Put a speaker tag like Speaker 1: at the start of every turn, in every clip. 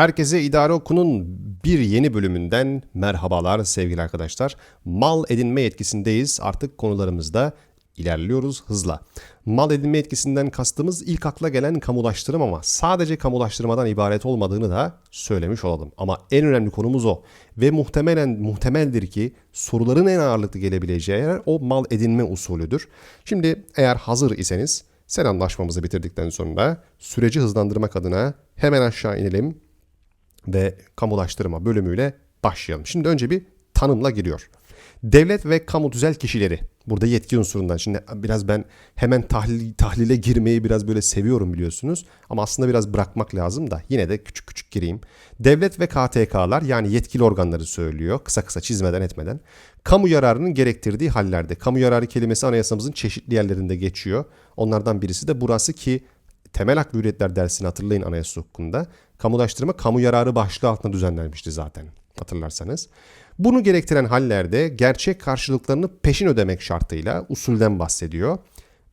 Speaker 1: Herkese İdare Oku'nun bir yeni bölümünden merhabalar sevgili arkadaşlar. Mal edinme yetkisindeyiz. Artık konularımızda ilerliyoruz hızla. Mal edinme yetkisinden kastımız ilk akla gelen kamulaştırım ama sadece kamulaştırmadan ibaret olmadığını da söylemiş olalım. Ama en önemli konumuz o. Ve muhtemelen muhtemeldir ki soruların en ağırlıklı gelebileceği yer o mal edinme usulüdür. Şimdi eğer hazır iseniz selamlaşmamızı bitirdikten sonra süreci hızlandırmak adına hemen aşağı inelim ve kamulaştırma bölümüyle başlayalım. Şimdi önce bir tanımla giriyor. Devlet ve kamu tüzel kişileri. Burada yetki unsurundan. Şimdi biraz ben hemen tahlil, tahlile girmeyi biraz böyle seviyorum biliyorsunuz. Ama aslında biraz bırakmak lazım da yine de küçük küçük gireyim. Devlet ve KTK'lar yani yetkili organları söylüyor. Kısa kısa çizmeden etmeden. Kamu yararının gerektirdiği hallerde. Kamu yararı kelimesi anayasamızın çeşitli yerlerinde geçiyor. Onlardan birisi de burası ki temel hak ve hürriyetler dersini hatırlayın anayasa hukukunda. Kamulaştırma kamu yararı başlığı altında düzenlenmişti zaten hatırlarsanız. Bunu gerektiren hallerde gerçek karşılıklarını peşin ödemek şartıyla usulden bahsediyor.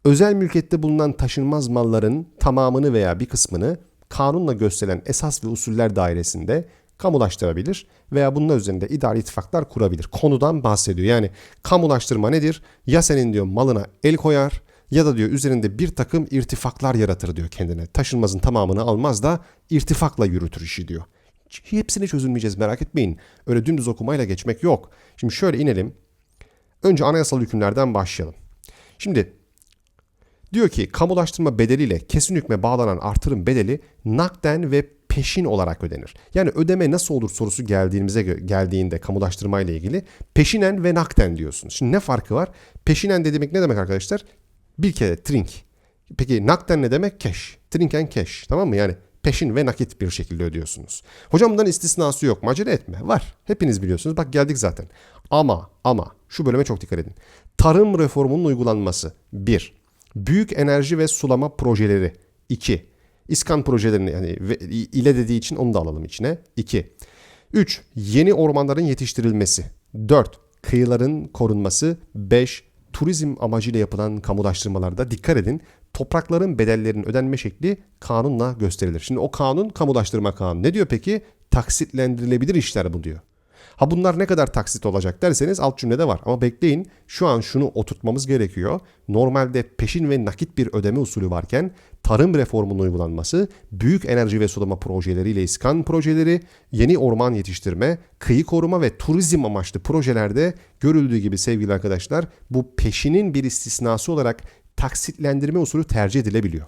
Speaker 1: Özel mülkiyette bulunan taşınmaz malların tamamını veya bir kısmını kanunla gösterilen esas ve usuller dairesinde kamulaştırabilir veya bunun üzerinde idari ittifaklar kurabilir. Konudan bahsediyor. Yani kamulaştırma nedir? Ya senin diyor malına el koyar ya da diyor üzerinde bir takım irtifaklar yaratır diyor kendine. Taşınmazın tamamını almaz da irtifakla yürütür işi diyor. Hepsini çözülmeyeceğiz merak etmeyin. Öyle dümdüz okumayla geçmek yok. Şimdi şöyle inelim. Önce anayasal hükümlerden başlayalım. Şimdi diyor ki kamulaştırma bedeliyle kesin hükme bağlanan artırım bedeli nakden ve peşin olarak ödenir. Yani ödeme nasıl olur sorusu geldiğimize geldiğinde kamulaştırma ile ilgili peşinen ve nakden diyorsunuz. Şimdi ne farkı var? Peşinen de demek ne demek arkadaşlar? Bir kere trink. Peki nakden ne demek? Cash. Trink and cash. Tamam mı? Yani peşin ve nakit bir şekilde ödüyorsunuz. Hocam bundan istisnası yok. Macera etme. Var. Hepiniz biliyorsunuz. Bak geldik zaten. Ama ama şu bölüme çok dikkat edin. Tarım reformunun uygulanması. 1. Büyük enerji ve sulama projeleri. 2. İskan projelerini yani ile dediği için onu da alalım içine. 2. 3. Yeni ormanların yetiştirilmesi. 4. Kıyıların korunması. 5 turizm amacıyla yapılan kamulaştırmalarda dikkat edin toprakların bedellerinin ödenme şekli kanunla gösterilir. Şimdi o kanun kamulaştırma kanunu. Ne diyor peki? Taksitlendirilebilir işler bu diyor. Ha bunlar ne kadar taksit olacak derseniz alt cümlede var. Ama bekleyin şu an şunu oturtmamız gerekiyor. Normalde peşin ve nakit bir ödeme usulü varken tarım reformunun uygulanması, büyük enerji ve sulama projeleriyle iskan projeleri, yeni orman yetiştirme, kıyı koruma ve turizm amaçlı projelerde görüldüğü gibi sevgili arkadaşlar bu peşinin bir istisnası olarak taksitlendirme usulü tercih edilebiliyor.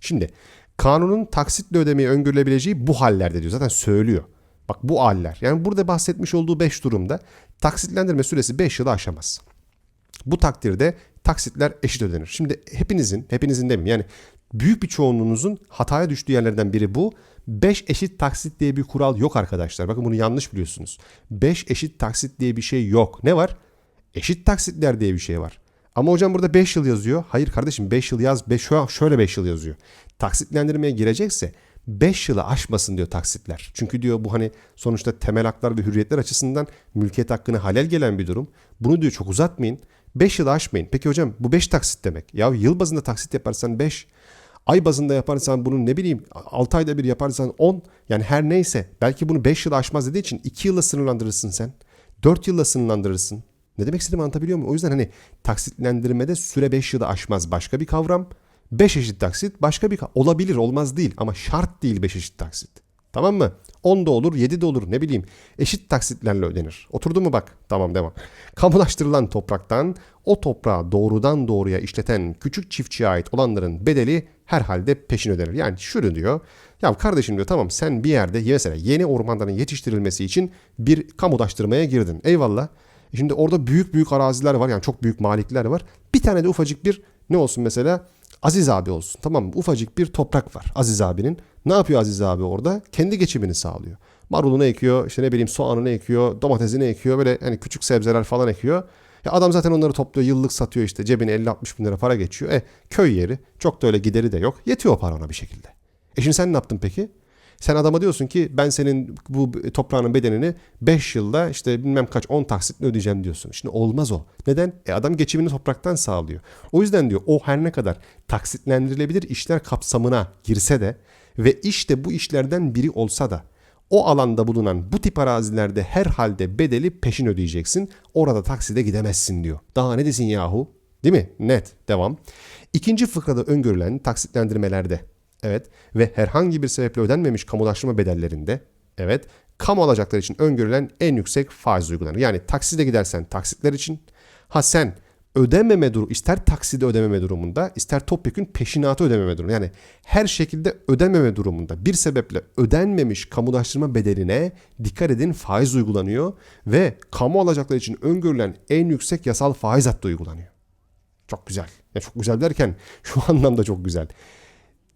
Speaker 1: Şimdi kanunun taksitle ödemeyi öngörülebileceği bu hallerde diyor. Zaten söylüyor. Bak bu haller. Yani burada bahsetmiş olduğu 5 durumda taksitlendirme süresi 5 yılı aşamaz. Bu takdirde taksitler eşit ödenir. Şimdi hepinizin, hepinizin demeyeyim yani büyük bir çoğunluğunuzun hataya düştüğü yerlerden biri bu. 5 eşit taksit diye bir kural yok arkadaşlar. Bakın bunu yanlış biliyorsunuz. 5 eşit taksit diye bir şey yok. Ne var? Eşit taksitler diye bir şey var. Ama hocam burada 5 yıl yazıyor. Hayır kardeşim 5 yıl yaz. Beş, şöyle 5 yıl yazıyor. Taksitlendirmeye girecekse 5 yılı aşmasın diyor taksitler. Çünkü diyor bu hani sonuçta temel haklar ve hürriyetler açısından mülkiyet hakkını halel gelen bir durum. Bunu diyor çok uzatmayın. 5 yılı aşmayın. Peki hocam bu 5 taksit demek. Ya yıl bazında taksit yaparsan 5. Ay bazında yaparsan bunu ne bileyim 6 ayda bir yaparsan 10. Yani her neyse belki bunu 5 yıl aşmaz dediği için 2 yılla sınırlandırırsın sen. 4 yılla sınırlandırırsın. Ne demek istediğimi anlatabiliyor muyum? O yüzden hani taksitlendirmede süre 5 yılı aşmaz başka bir kavram. 5 eşit taksit başka bir olabilir olmaz değil ama şart değil 5 eşit taksit. Tamam mı? 10 da olur 7 de olur ne bileyim eşit taksitlerle ödenir. Oturdu mu bak? Tamam devam. Kamulaştırılan topraktan o toprağı doğrudan doğruya işleten küçük çiftçiye ait olanların bedeli herhalde peşin ödenir. Yani şunu diyor. Ya kardeşim diyor tamam sen bir yerde mesela yeni ormanların yetiştirilmesi için bir kamulaştırmaya girdin. Eyvallah. E şimdi orada büyük büyük araziler var yani çok büyük malikler var. Bir tane de ufacık bir ne olsun mesela Aziz abi olsun tamam mı? Ufacık bir toprak var Aziz abinin. Ne yapıyor Aziz abi orada? Kendi geçimini sağlıyor. Marulunu ekiyor, işte ne bileyim soğanını ekiyor, domatesini ekiyor, böyle hani küçük sebzeler falan ekiyor. Ya adam zaten onları topluyor, yıllık satıyor işte cebine 50-60 bin lira para geçiyor. E köy yeri, çok da öyle gideri de yok. Yetiyor para ona bir şekilde. E şimdi sen ne yaptın peki? Sen adama diyorsun ki ben senin bu toprağının bedenini 5 yılda işte bilmem kaç 10 taksitle ödeyeceğim diyorsun. Şimdi olmaz o. Neden? E adam geçimini topraktan sağlıyor. O yüzden diyor o her ne kadar taksitlendirilebilir işler kapsamına girse de ve işte bu işlerden biri olsa da o alanda bulunan bu tip arazilerde herhalde bedeli peşin ödeyeceksin. Orada takside gidemezsin diyor. Daha ne desin yahu? Değil mi? Net. Devam. İkinci fıkrada öngörülen taksitlendirmelerde evet ve herhangi bir sebeple ödenmemiş kamulaştırma bedellerinde evet kamu alacaklar için öngörülen en yüksek faiz uygulanır. Yani takside gidersen taksitler için ha sen ödememe durumu ister takside ödememe durumunda ister topyekün peşinatı ödememe durumu yani her şekilde ödememe durumunda bir sebeple ödenmemiş kamulaştırma bedeline dikkat edin faiz uygulanıyor ve kamu alacaklar için öngörülen en yüksek yasal faiz hattı uygulanıyor. Çok güzel. Ya çok güzel derken şu anlamda çok güzel.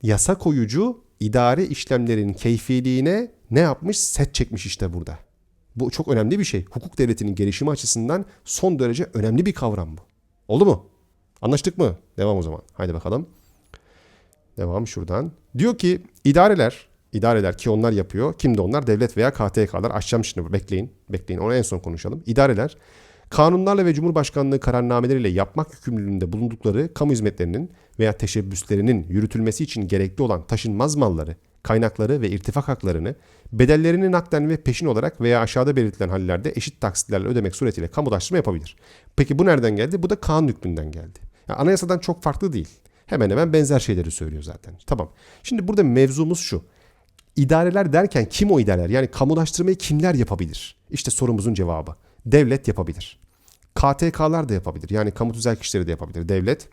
Speaker 1: Yasa koyucu idari işlemlerin keyfiliğine ne yapmış? Set çekmiş işte burada. Bu çok önemli bir şey. Hukuk devletinin gelişimi açısından son derece önemli bir kavram bu. Oldu mu? Anlaştık mı? Devam o zaman. Haydi bakalım. Devam şuradan. Diyor ki idareler, idareler ki onlar yapıyor. Kimde onlar? Devlet veya KTK'lar. Açacağım şimdi. Bekleyin. Bekleyin. Onu en son konuşalım. İdareler kanunlarla ve Cumhurbaşkanlığı kararnameleriyle yapmak yükümlülüğünde bulundukları kamu hizmetlerinin veya teşebbüslerinin yürütülmesi için gerekli olan taşınmaz malları, kaynakları ve irtifak haklarını bedellerini nakden ve peşin olarak veya aşağıda belirtilen hallerde eşit taksitlerle ödemek suretiyle kamulaştırma yapabilir. Peki bu nereden geldi? Bu da kanun hükmünden geldi. Yani anayasadan çok farklı değil. Hemen hemen benzer şeyleri söylüyor zaten. Tamam. Şimdi burada mevzumuz şu. İdareler derken kim o idareler? Yani kamulaştırmayı kimler yapabilir? İşte sorumuzun cevabı. Devlet yapabilir. KTK'lar da yapabilir. Yani kamu tüzel kişileri de yapabilir. Devlet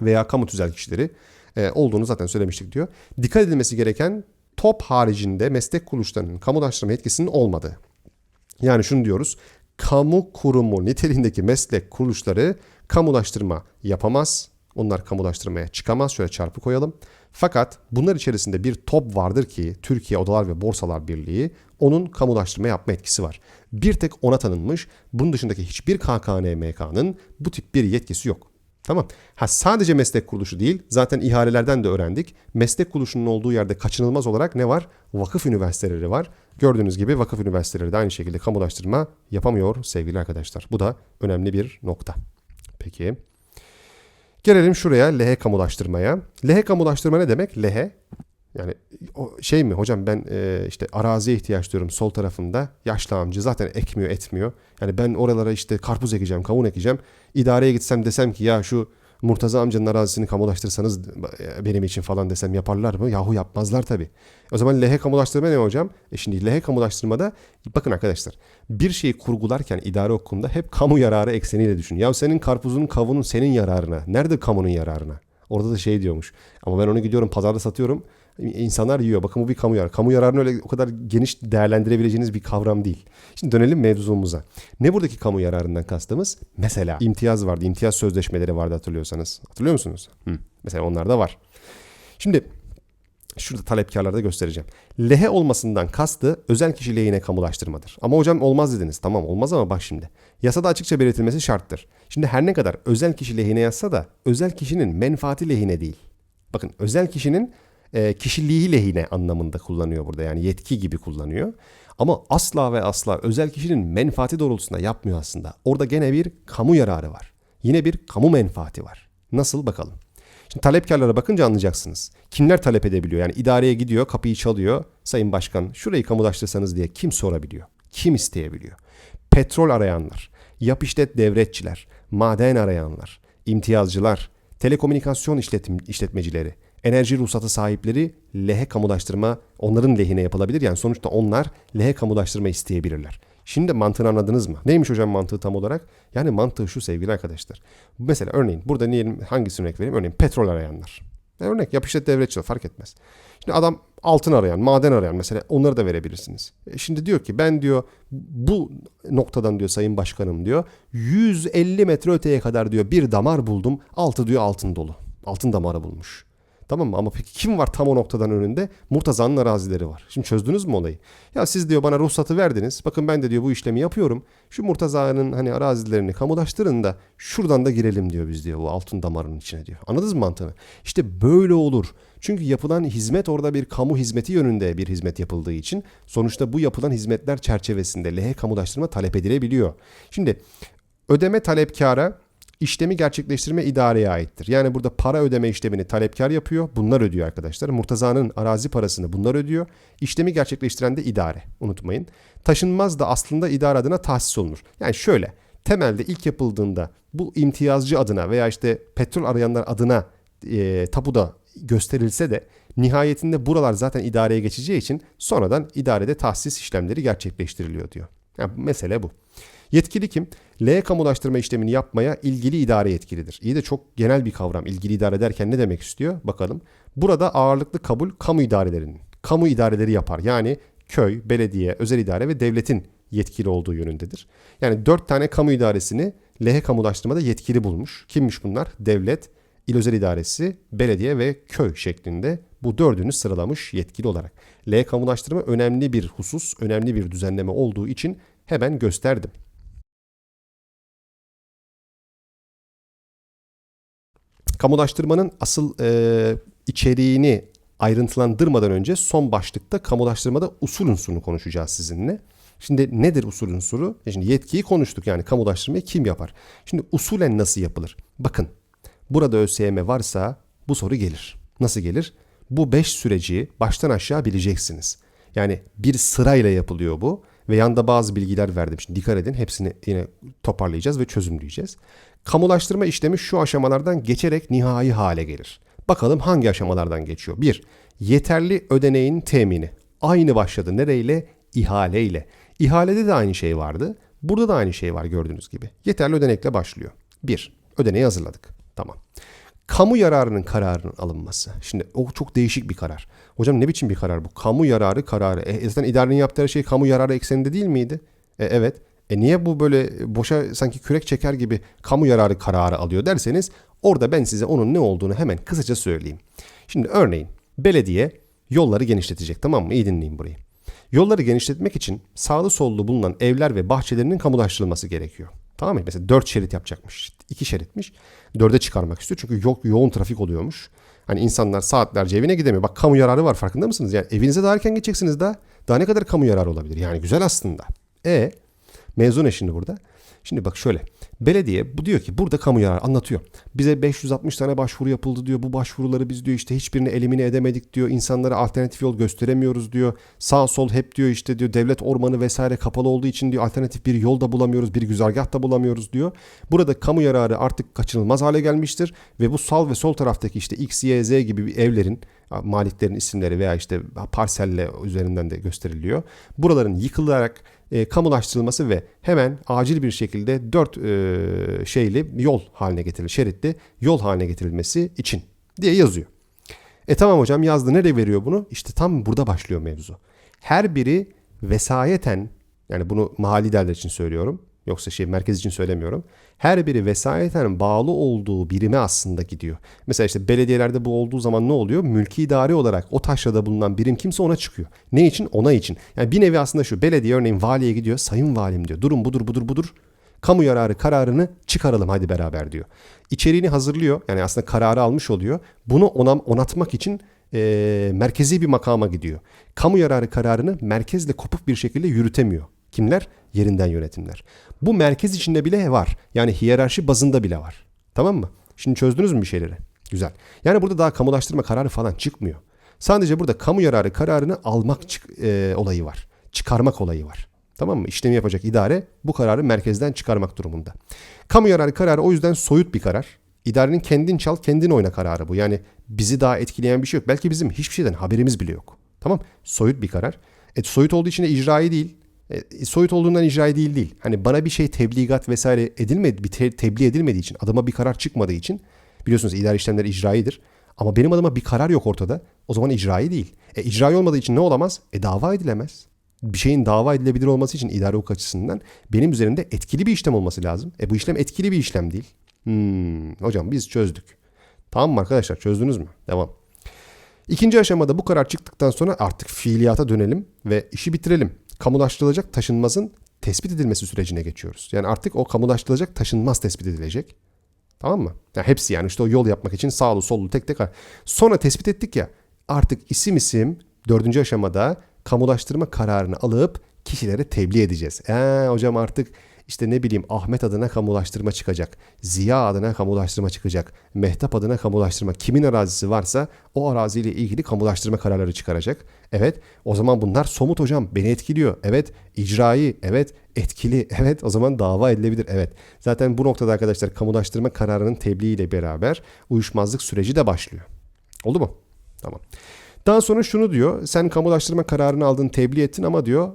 Speaker 1: veya kamu tüzel kişileri e, olduğunu zaten söylemiştik diyor. Dikkat edilmesi gereken top haricinde meslek kuruluşlarının kamulaştırma yetkisinin olmadığı. Yani şunu diyoruz. Kamu kurumu niteliğindeki meslek kuruluşları kamulaştırma yapamaz. Onlar kamulaştırmaya çıkamaz. Şöyle çarpı koyalım. Fakat bunlar içerisinde bir top vardır ki Türkiye Odalar ve Borsalar Birliği onun kamulaştırma yapma etkisi var. Bir tek ona tanınmış. Bunun dışındaki hiçbir KKNMK'nın bu tip bir yetkisi yok. Tamam. Ha sadece meslek kuruluşu değil. Zaten ihalelerden de öğrendik. Meslek kuruluşunun olduğu yerde kaçınılmaz olarak ne var? Vakıf üniversiteleri var. Gördüğünüz gibi vakıf üniversiteleri de aynı şekilde kamulaştırma yapamıyor sevgili arkadaşlar. Bu da önemli bir nokta. Peki. Gelelim şuraya lehe kamulaştırmaya. Lehe kamulaştırma ne demek? Lehe yani o şey mi hocam ben e, işte araziye ihtiyaç duyuyorum sol tarafında yaşlı amca zaten ekmiyor etmiyor. Yani ben oralara işte karpuz ekeceğim kavun ekeceğim. İdareye gitsem desem ki ya şu Murtaza amcanın arazisini kamulaştırsanız benim için falan desem yaparlar mı? Yahu yapmazlar tabii. O zaman lehe kamulaştırma ne hocam? E şimdi lehe kamulaştırmada bakın arkadaşlar bir şeyi kurgularken idare okulunda hep kamu yararı ekseniyle düşün. Ya senin karpuzun kavunun senin yararına. Nerede kamunun yararına? Orada da şey diyormuş. Ama ben onu gidiyorum pazarda satıyorum. İnsanlar yiyor. Bakın bu bir kamu yararı. Kamu yararını öyle o kadar geniş değerlendirebileceğiniz bir kavram değil. Şimdi dönelim mevzumuza. Ne buradaki kamu yararından kastımız? Mesela imtiyaz vardı. İmtiyaz sözleşmeleri vardı hatırlıyorsanız. Hatırlıyor musunuz? Hı. Mesela onlar da var. Şimdi şurada talepkarlarda göstereceğim. Lehe olmasından kastı özel kişi lehine kamulaştırmadır. Ama hocam olmaz dediniz. Tamam olmaz ama bak şimdi. Yasada açıkça belirtilmesi şarttır. Şimdi her ne kadar özel kişi lehine yazsa da özel kişinin menfaati lehine değil. Bakın özel kişinin e, kişiliği lehine anlamında kullanıyor burada. Yani yetki gibi kullanıyor. Ama asla ve asla özel kişinin menfaati doğrultusunda yapmıyor aslında. Orada gene bir kamu yararı var. Yine bir kamu menfaati var. Nasıl bakalım. Şimdi talepkarlara bakınca anlayacaksınız. Kimler talep edebiliyor? Yani idareye gidiyor, kapıyı çalıyor. Sayın Başkan şurayı kamulaştırsanız diye kim sorabiliyor? Kim isteyebiliyor? Petrol arayanlar, yap işlet devretçiler, maden arayanlar, imtiyazcılar, telekomünikasyon işletim, işletmecileri, enerji ruhsatı sahipleri lehe kamulaştırma onların lehine yapılabilir. Yani sonuçta onlar lehe kamulaştırma isteyebilirler. Şimdi mantığını anladınız mı? Neymiş hocam mantığı tam olarak? Yani mantığı şu sevgili arkadaşlar. Mesela örneğin burada diyelim hangisini örnek vereyim? Örneğin petrol arayanlar. Yani örnek yap işlet devletçi fark etmez. Şimdi adam altın arayan, maden arayan mesela onları da verebilirsiniz. E şimdi diyor ki ben diyor bu noktadan diyor Sayın Başkanım diyor 150 metre öteye kadar diyor bir damar buldum. Altı diyor altın dolu. Altın damarı bulmuş. Tamam mı? Ama peki kim var tam o noktadan önünde? Murtaza'nın arazileri var. Şimdi çözdünüz mü olayı? Ya siz diyor bana ruhsatı verdiniz. Bakın ben de diyor bu işlemi yapıyorum. Şu Murtaza'nın hani arazilerini kamulaştırın da şuradan da girelim diyor biz diyor bu altın damarın içine diyor. Anladınız mı mantığını? İşte böyle olur. Çünkü yapılan hizmet orada bir kamu hizmeti yönünde bir hizmet yapıldığı için sonuçta bu yapılan hizmetler çerçevesinde lehe kamulaştırma talep edilebiliyor. Şimdi ödeme talepkara işlemi gerçekleştirme idareye aittir. Yani burada para ödeme işlemini talepkar yapıyor. Bunlar ödüyor arkadaşlar. Murtaza'nın arazi parasını bunlar ödüyor. İşlemi gerçekleştiren de idare. Unutmayın. Taşınmaz da aslında idare adına tahsis olunur. Yani şöyle temelde ilk yapıldığında bu imtiyazcı adına veya işte petrol arayanlar adına e, tapuda gösterilse de nihayetinde buralar zaten idareye geçeceği için sonradan idarede tahsis işlemleri gerçekleştiriliyor diyor. Yani mesele bu. Yetkili kim? L kamulaştırma işlemini yapmaya ilgili idare yetkilidir. İyi de çok genel bir kavram. İlgili idare derken ne demek istiyor? Bakalım. Burada ağırlıklı kabul kamu idarelerinin. Kamu idareleri yapar. Yani köy, belediye, özel idare ve devletin yetkili olduğu yönündedir. Yani dört tane kamu idaresini LH kamulaştırmada yetkili bulmuş. Kimmiş bunlar? Devlet, il özel idaresi, belediye ve köy şeklinde bu dördünü sıralamış yetkili olarak. L kamulaştırma önemli bir husus, önemli bir düzenleme olduğu için hemen gösterdim. Kamulaştırmanın asıl e, içeriğini ayrıntılandırmadan önce son başlıkta kamulaştırmada usul unsurunu konuşacağız sizinle. Şimdi nedir usul unsuru? E şimdi yetkiyi konuştuk yani kamulaştırmayı kim yapar? Şimdi usulen nasıl yapılır? Bakın burada ÖSYM varsa bu soru gelir. Nasıl gelir? Bu 5 süreci baştan aşağı bileceksiniz. Yani bir sırayla yapılıyor bu ve yanda bazı bilgiler verdim. Şimdi dikkat edin hepsini yine toparlayacağız ve çözümleyeceğiz. Kamulaştırma işlemi şu aşamalardan geçerek nihai hale gelir. Bakalım hangi aşamalardan geçiyor? 1. Yeterli ödeneğin temini. Aynı başladı. Nereyle? İhaleyle. İhalede de aynı şey vardı. Burada da aynı şey var gördüğünüz gibi. Yeterli ödenekle başlıyor. 1. Ödeneği hazırladık. Tamam. Kamu yararının kararının alınması. Şimdi o çok değişik bir karar. Hocam ne biçim bir karar bu? Kamu yararı kararı. E, zaten idarenin yaptığı şey kamu yararı ekseninde değil miydi? E, evet. E niye bu böyle boşa sanki kürek çeker gibi kamu yararı kararı alıyor derseniz orada ben size onun ne olduğunu hemen kısaca söyleyeyim. Şimdi örneğin belediye yolları genişletecek tamam mı? İyi dinleyin burayı. Yolları genişletmek için sağlı sollu bulunan evler ve bahçelerinin kamulaştırılması gerekiyor. Tamam mı? Mesela 4 şerit yapacakmış. 2 şeritmiş. 4'e çıkarmak istiyor. Çünkü yo- yoğun trafik oluyormuş. Hani insanlar saatlerce evine gidemiyor. Bak kamu yararı var farkında mısınız? Yani evinize daha erken geçeceksiniz daha. Daha ne kadar kamu yararı olabilir? Yani güzel aslında. E mezun şimdi burada. Şimdi bak şöyle. Belediye bu diyor ki burada kamu yararı anlatıyor. Bize 560 tane başvuru yapıldı diyor. Bu başvuruları biz diyor işte hiçbirini elimine edemedik diyor. İnsanlara alternatif yol gösteremiyoruz diyor. Sağ sol hep diyor işte diyor devlet ormanı vesaire kapalı olduğu için diyor alternatif bir yol da bulamıyoruz. Bir güzergah da bulamıyoruz diyor. Burada kamu yararı artık kaçınılmaz hale gelmiştir. Ve bu sağ ve sol taraftaki işte X, Y, Z gibi bir evlerin maliklerin isimleri veya işte parselle üzerinden de gösteriliyor. Buraların yıkılarak e, kamulaştırılması ve hemen acil bir şekilde dört e, şeyli yol haline getirilmesi, şeritli yol haline getirilmesi için diye yazıyor. E tamam hocam yazdı. Nereye veriyor bunu? İşte tam burada başlıyor mevzu. Her biri vesayeten yani bunu mahalli derler için söylüyorum. Yoksa şey merkez için söylemiyorum. Her biri vesayeten bağlı olduğu birime aslında gidiyor. Mesela işte belediyelerde bu olduğu zaman ne oluyor? Mülki idari olarak o taşrada bulunan birim kimse ona çıkıyor. Ne için? Ona için. Yani bir nevi aslında şu belediye örneğin valiye gidiyor. Sayın valim diyor. Durum budur budur budur. Kamu yararı kararını çıkaralım hadi beraber diyor. İçeriğini hazırlıyor. Yani aslında kararı almış oluyor. Bunu ona onatmak için e, merkezi bir makama gidiyor. Kamu yararı kararını merkezle kopuk bir şekilde yürütemiyor. Kimler? Yerinden yönetimler. Bu merkez içinde bile var. Yani hiyerarşi bazında bile var. Tamam mı? Şimdi çözdünüz mü bir şeyleri? Güzel. Yani burada daha kamulaştırma kararı falan çıkmıyor. Sadece burada kamu yararı kararını almak çık, e, olayı var. Çıkarmak olayı var. Tamam mı? İşlemi yapacak idare bu kararı merkezden çıkarmak durumunda. Kamu yararı kararı o yüzden soyut bir karar. İdarenin kendin çal kendin oyna kararı bu. Yani bizi daha etkileyen bir şey yok. Belki bizim hiçbir şeyden haberimiz bile yok. Tamam? Soyut bir karar. E, soyut olduğu için de icraî değil. E, soyut olduğundan icra değil değil. Hani bana bir şey tebligat vesaire edilmedi, bir te- tebliğ edilmediği için, adıma bir karar çıkmadığı için biliyorsunuz idari işlemler icraidir. Ama benim adıma bir karar yok ortada. O zaman icrai değil. E icrai olmadığı için ne olamaz? E dava edilemez. Bir şeyin dava edilebilir olması için idari hukuk açısından benim üzerimde etkili bir işlem olması lazım. E bu işlem etkili bir işlem değil. Hmm, hocam biz çözdük. Tamam mı arkadaşlar çözdünüz mü? Devam. İkinci aşamada bu karar çıktıktan sonra artık fiiliyata dönelim ve işi bitirelim kamulaştırılacak taşınmazın tespit edilmesi sürecine geçiyoruz. Yani artık o kamulaştırılacak taşınmaz tespit edilecek. Tamam mı? Yani hepsi yani işte o yol yapmak için sağlı sollu tek tek. Sonra tespit ettik ya artık isim isim dördüncü aşamada kamulaştırma kararını alıp kişilere tebliğ edeceğiz. Ee, hocam artık işte ne bileyim Ahmet adına kamulaştırma çıkacak. Ziya adına kamulaştırma çıkacak. Mehtap adına kamulaştırma. Kimin arazisi varsa o araziyle ilgili kamulaştırma kararları çıkaracak. Evet o zaman bunlar somut hocam beni etkiliyor. Evet icraî evet etkili evet o zaman dava edilebilir evet. Zaten bu noktada arkadaşlar kamulaştırma kararının tebliğ ile beraber uyuşmazlık süreci de başlıyor. Oldu mu? Tamam. Daha sonra şunu diyor. Sen kamulaştırma kararını aldın, tebliğ ettin ama diyor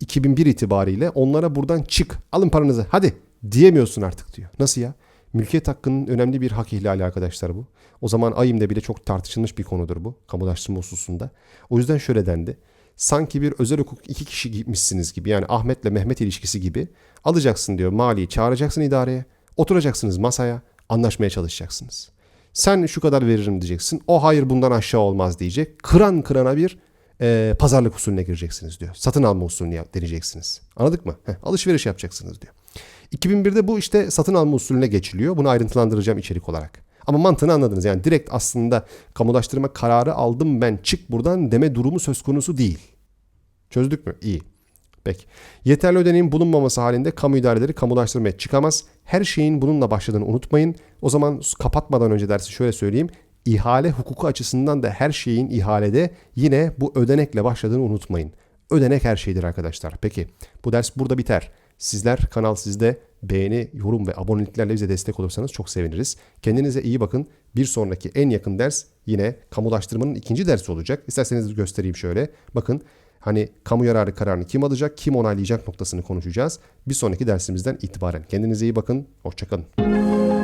Speaker 1: 2001 itibariyle onlara buradan çık. Alın paranızı. Hadi diyemiyorsun artık diyor. Nasıl ya? Mülkiyet hakkının önemli bir hak ihlali arkadaşlar bu. O zaman AYİM'de bile çok tartışılmış bir konudur bu kamulaştırma hususunda. O yüzden şöyle dendi. Sanki bir özel hukuk iki kişi gitmişsiniz gibi yani Ahmet'le Mehmet ilişkisi gibi alacaksın diyor maliyi çağıracaksın idareye oturacaksınız masaya anlaşmaya çalışacaksınız. Sen şu kadar veririm diyeceksin. O hayır bundan aşağı olmaz diyecek. Kıran kırana bir e, pazarlık usulüne gireceksiniz diyor. Satın alma usulünü yap- deneyeceksiniz. Anladık mı? Heh, alışveriş yapacaksınız diyor. 2001'de bu işte satın alma usulüne geçiliyor. Bunu ayrıntılandıracağım içerik olarak. Ama mantığını anladınız. Yani direkt aslında kamulaştırma kararı aldım ben çık buradan deme durumu söz konusu değil. Çözdük mü? İyi. Peki. Yeterli ödeneğin bulunmaması halinde kamu idareleri kamulaştırmaya çıkamaz. Her şeyin bununla başladığını unutmayın. O zaman kapatmadan önce dersi şöyle söyleyeyim. İhale hukuku açısından da her şeyin ihalede yine bu ödenekle başladığını unutmayın. Ödenek her şeydir arkadaşlar. Peki bu ders burada biter. Sizler kanal sizde beğeni, yorum ve aboneliklerle bize destek olursanız çok seviniriz. Kendinize iyi bakın. Bir sonraki en yakın ders yine kamulaştırmanın ikinci dersi olacak. İsterseniz göstereyim şöyle. Bakın hani kamu yararı kararını kim alacak, kim onaylayacak noktasını konuşacağız. Bir sonraki dersimizden itibaren. Kendinize iyi bakın. Hoşçakalın.